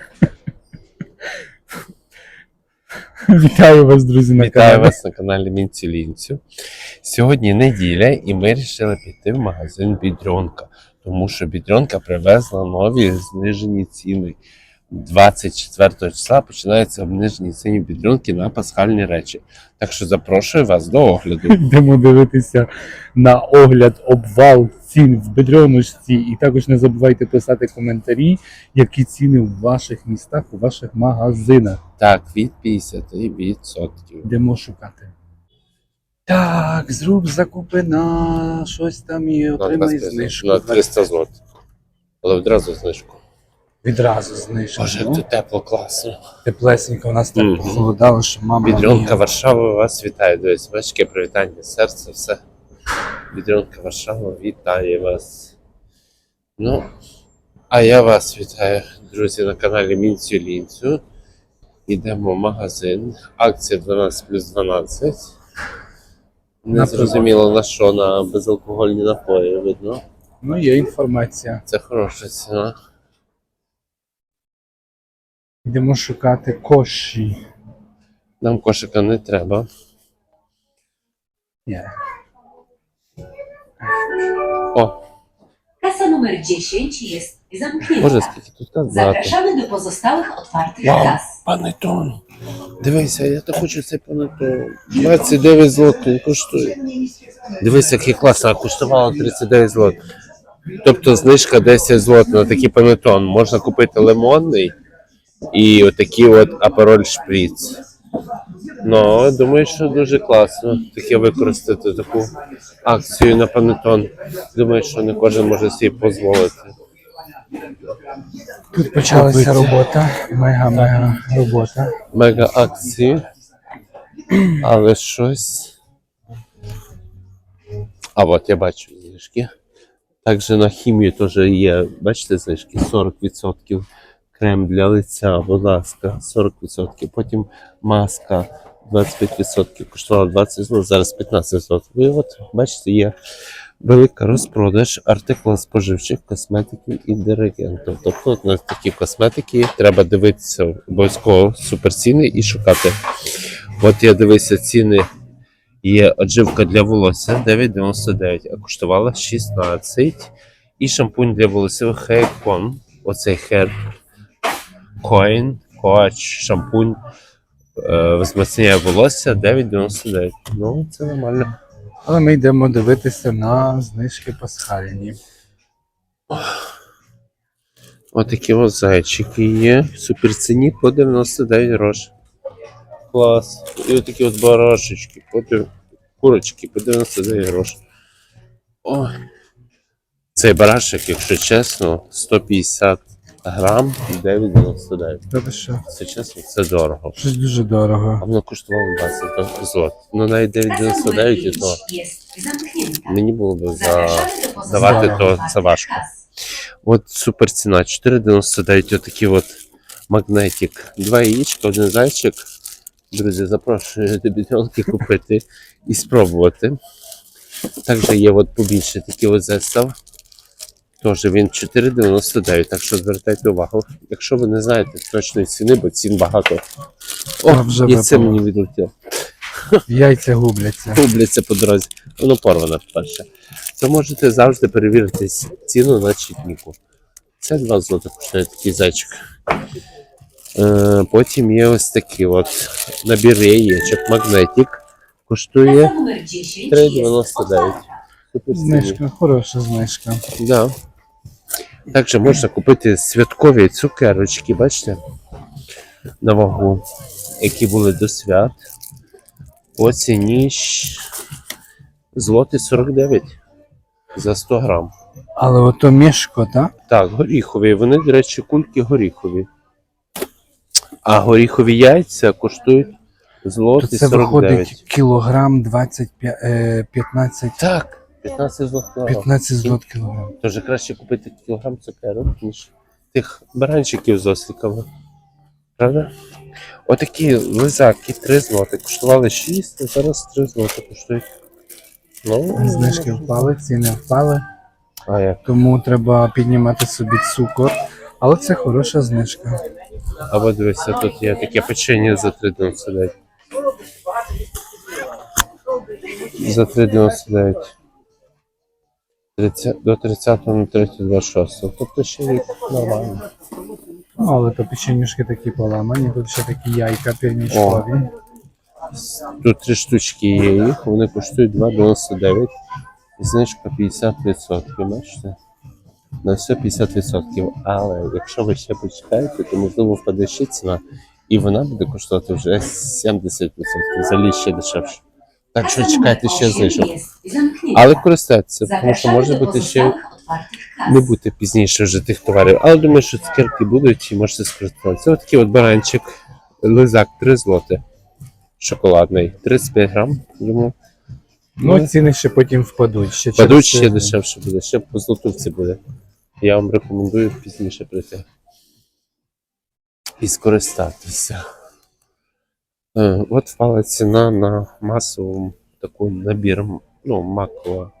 Вітаю вас, друзі, на Вітаю каналі. вас на каналі Мінцю Лінцю. Сьогодні неділя, і ми вирішили піти в магазин Бідронка, тому що Бідронка привезла нові знижені ціни. 24 числа починаються обнижені ціни Бідронки на пасхальні речі. Так що запрошую вас до огляду. Йдемо дивитися на огляд обвал цін в бедреночці. І також не забувайте писати коментарі, які ціни в ваших містах, у ваших магазинах. Так, від 50%. Йдемо шукати. Так, зруб закупи на щось там і отримай знижку. На 300 злот. Але одразу знижку. Відразу знижку. Боже, Ну, тут тепло, класно. Теплесенько, у нас так Мгм. похолодало, що мама. Мія. Варшава вас вітає. Дивись, важке привітання, серце, все. Бідронка Варшава вітає вас. Ну, а я вас вітаю, друзі, на каналі Мінцю Лінцю. Йдемо в магазин. Акція 12 плюс 12. Не зрозуміло на що, на безалкогольні напої, видно. Ну, є інформація. Це хороша ціна. Йдемо шукати коші. Нам кошика не треба. Ні. О, Kasa numer 10 jest zamknięta. Боже, скільки тут так багато. Zapraszamy do pozostałych otwartych Вау, kas. панетон. Дивися, я то хочу цей панетон. 29 злот він коштує. Дивись, який класно, а коштувало 39 злот. Тобто знижка 10 злот на такий панетон. Можна купити лимонний і отакий от апероль шприц. Ну, думаю, що дуже класно таке використати таку акцію на панетон. Думаю, що не кожен може собі дозволити. Тут почалася Купити. робота. Мега-мега робота. мега акції, але щось. А от я бачу знижки. Також на хімію теж є, бачите, знижки 40%. Крем для лиця, будь ласка, 40%. Потім маска 25%. Коштувала 20 злот, зараз 15 злот. І от, бачите, є велика розпродаж артиклів споживчих косметиків і диригентів. Тобто на такі косметики треба дивитися обов'язково суперціни і шукати. От я дивився ціни. Є одживка для волосся 9,99, а коштувала 16. І шампунь для волосся Haircon. Оцей Hair Coin, Coach, шампунь е, волосся 9,99. Ну, це нормально. Але ми йдемо дивитися на знижки пасхальні. Отакі от зайчики є. В суперціні по 99 грош. Клас. І отакі от барашечки, по дев- курочки по 99 грош. Ой. Цей барашек, якщо чесно, 150 грам 9,99. Тобто що? Це чесно, це дорого. Щось дуже А дорого. воно коштувало 20 злот. Ну навіть 9,99 і то мені було б за. Давати то це важко. От супер ціна 4,99. Отакий от магнетик. Два яєчка, один зайчик. Друзі, запрошую до бідронки купити і спробувати. Також є от побільше такий от застав. Теж він 4,99, так що звертайте увагу. Якщо ви не знаєте точної ціни, бо цін багато. О, вже і це мені відлетіло. Яйця губляться. Губляться по дорозі. Воно порване вперше. То можете завжди перевірити ціну на чітніку. Це 2 злоти коштує такий зайчик. Е, потім є ось такий от набір яєчок, магнетик. Коштує Kasa numer 10 jest 3,99. otwarta. супер ціни. Знижка, хороша знижка. Да. Також можна купити святкові цукерочки, бачите? На вагу, які були до свят. По ціні щ- злоти 49 за 100 грам. Але ото мішко, так? Так, горіхові. Вони, до речі, кульки горіхові. А горіхові яйця коштують То злоти це 49. виходить кілограм 25, е, 15, Так, 15 злотих. 15 злот кілограм. Тож краще купити кілограм цукерок, ніж тих баранчиків з осліками. Правда? Отакі лизаки 3 злоти. Коштували 6, а зараз 3 злоти коштують. Ну, Знижки впали, ціни впали, А як? тому треба піднімати собі цукор. Але це хороша знижка. Або дивися, тут є таке печення за 3,99. За 3,99. 30, до 30 на 26. Тобто ще рік нормально. Ну, але то печенюшки такі поламані, тут ще такі яйка північкові. Тут три штучки є їх, вони коштують 2,99. Знижка 50%, бачите? На все 50%. Але якщо ви ще почекаєте, то можливо впаде ще ціна, і вона буде коштувати вже 70%, взагалі ще дешевше. Так що чекайте ще знижок. Але користайтеся, тому що може бути ще не бути пізніше вже тих товарів. Але думаю, що цукерки будуть і можете скористатися. Ось такий от баранчик, лизак 3 злоти. Шоколадний, 35 грам. Йому Ну, ціни ще потім впадуть. Ще Падуть ще тиждень. дешевше буде, ще по злотовці буде. Я вам рекомендую пізніше прийти. І скористатися. Е, От впала ціна на масову таку набір, ну, макова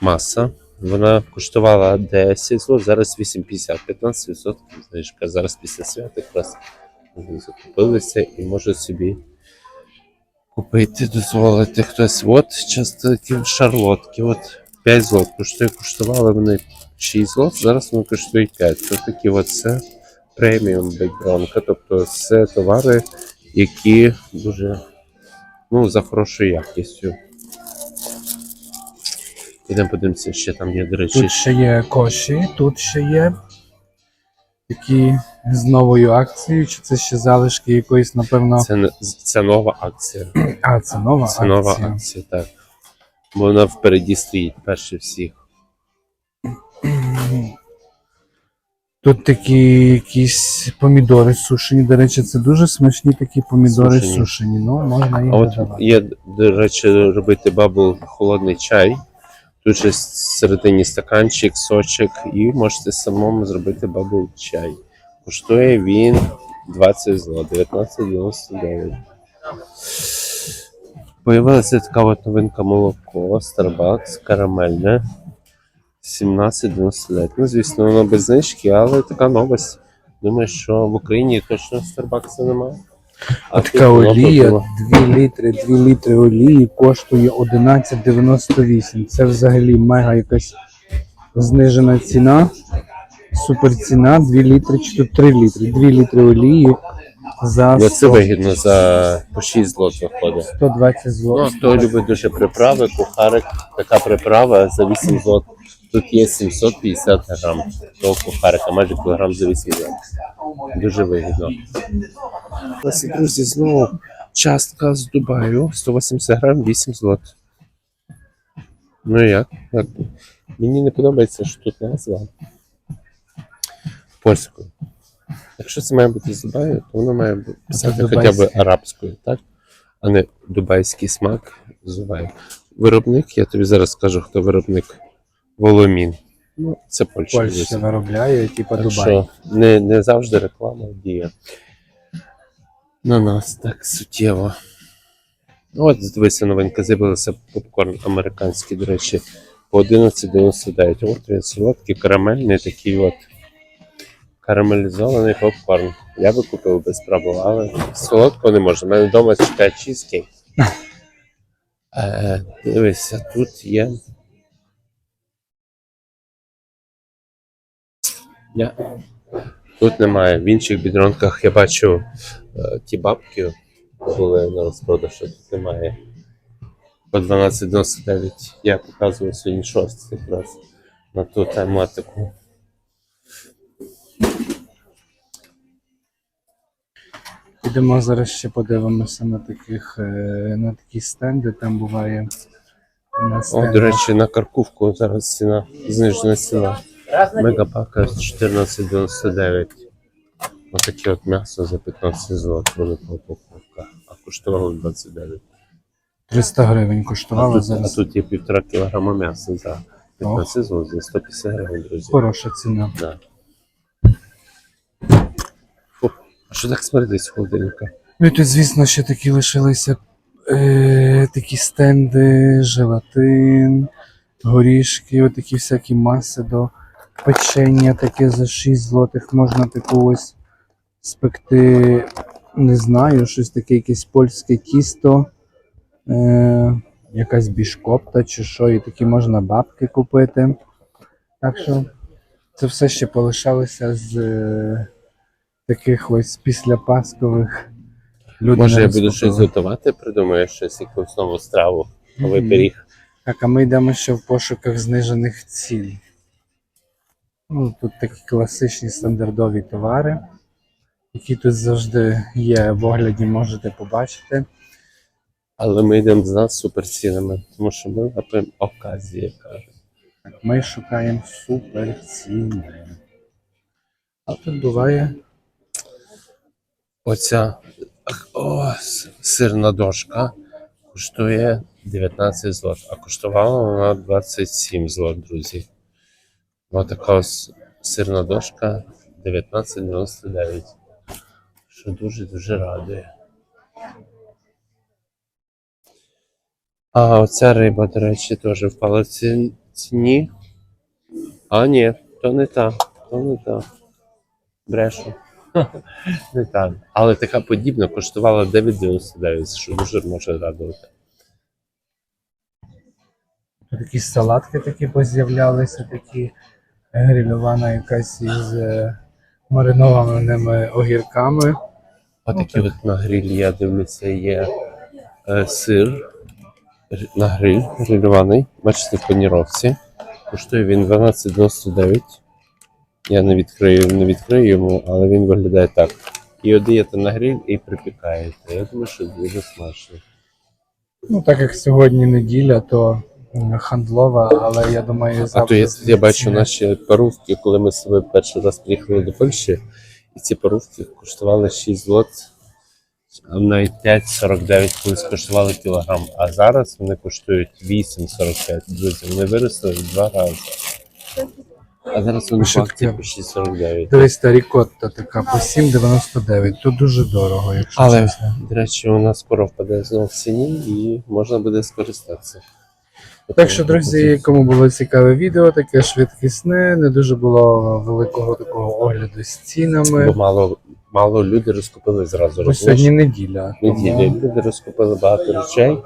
маса. Вона коштувала 10 злот, зараз 8,50, 15% знижка. Зараз після свят якраз закупилися і може собі купити, дозволити хтось. От часто шарлотки. От 5 злот коштує, коштували вони 6 злот, зараз вони коштують 5. Це такі от це преміум бейкграунка, тобто це товари, які дуже ну, за хорошою якістю. Ідемо подивимося, ще там є, до речі, Тут ще є коші, тут ще є такі з новою акцією, чи це ще залишки якоїсь, напевно. це, це нова акція. А, це нова Це акція. нова акція, так. Бо вона впереді стоїть перше всіх. Тут такі якісь помідори сушені. До речі, це дуже смачні такі помідори Сушені. сушені. Ну, можна їх А от додавати. є, до речі, робити бабл холодний чай. Тут же всередині стаканчик, сочок, і можете самому зробити бабл чай. Коштує він 20 злот, 19,99. Появилася така от новинка молоко, Starbucks, карамельне. 17,99. Ну, звісно, воно без знижки, але така новость. Думаю, що в Україні точно Starbucks немає. А тут така олія, було. 2 літри, 2 літри олії коштує 11,98. Це взагалі мега якась знижена ціна. Супер ціна, 2 літри чи тут 3 літри. 2 літри олії за Ну, це вигідно за по 6 злот виходить. 120 Ну, злотих. хто любить дуже приправи, кухарик, така приправа за 8 злот. Тут є 750 грам того кухарика, майже кілограм за 8 злот. Дуже вигідно. Ось, друзі, знову частка з Дубаю, 180 грам, 8 злот. Ну як? як? Мені не подобається, що тут назва польською. Якщо це має бути з Дубаю, то воно має писати хоча б арабською, так? А не дубайський смак з Дубаю. Виробник, я тобі зараз скажу, хто виробник Воломін. Ну, це Польща. Польща виробляє, Так Дубай. що не, не завжди реклама діє на нас так суттєво. От, дивися, новенька з'явилася попкорн американський, до речі, по 11,99. От він солодкий, карамельний такий от карамелізований попкорн. Я би купив без проблем, але солодкого не можна. У мене вдома чекає чізкейк. Е, дивися, тут є. Я... Тут немає. В інших бідронках я бачу е, ті бабки були на розпродаж, а тут немає. По 12,99 я показував сьогодні 6 якраз на ту тематику. Підемо зараз ще подивимося на таких е, на такі стенди. Там буває на О, до речі, на каркувку зараз ціна, знижена ціна. Мегапака 14,99. Отаке от м'ясо за 15 злот, велика упаковка, а коштувало 29. 300 гривень А коштувала тут, а тут є півтора кілограма м'яса за 15 злот, за 150 гривень, друзі. Хороша ціна. Да. А що так смердить з холодильника? Ну тут, звісно, ще такі лишилися е, такі стенди, желатин, горішки, отакі всякі маси до печення, таке за 6 злотих можна таку ось спекти, не знаю, щось таке, якесь польське тісто, е, якась бішкопта чи що, і такі можна бабки купити. Так що це все ще полишалося з е, таких ось післяпаскових людей. Може, я буду щось готувати, придумаю щось, якусь нову страву, новий Мгм. пиріг. Так, а ми йдемо ще в пошуках знижених цін. Ну, тут такі класичні стандартові товари, які тут завжди є в огляді, можете побачити. Але ми йдемо за суперцінами, тому що ми наприклад, оказії кажуть. Так, ми шукаємо супер ціни. А тут буває Оця о, сирна дошка коштує 19 злот, а коштувала вона 27 злот, друзі. Ось така ось сирна дошка 19,99. Що дуже-дуже радує. А оця риба, до речі, теж впала в ці- ціні. А, ні, то не та, то не та. Брешу. Так. Але така подібна коштувала 9,99, що дуже може радувати. тут якісь салатки такі поз'являлися, такі грильована якась із е, маринованими огірками. Отакі от на грилі, я дивлюся, є е, сир на гриль грильований. Бачите, в паніровці. Коштує він 12,99. Я не відкрию, не відкрию йому, але він виглядає так. І одаєте на гриль і припікаєте. Я думаю, що дуже смачно. Ну, так як сьогодні неділя, то хандлова, але я думаю, А то я, я бачу наші парувки, коли ми з собою перший раз приїхали до Польщі, і ці парувки коштували 6 злот, навіть 5,49 колись коштували кілограм. А зараз вони коштують 8,45. Друзі, вони виросли в два рази. А зараз вони по акції по 6,49. Дивись, та рікотта така по 7,99. Тут дуже дорого, якщо Але, чесно. до речі, у нас скоро впаде знову в ціні і можна буде скористатися. Так що, друзі, кому було цікаве відео, таке швидкісне, не дуже було великого такого огляду з цінами. Бо мало, мало люди розкупили зразу. Бо розумієш? сьогодні неділя. тому- неділі. Люди розкупили багато речей,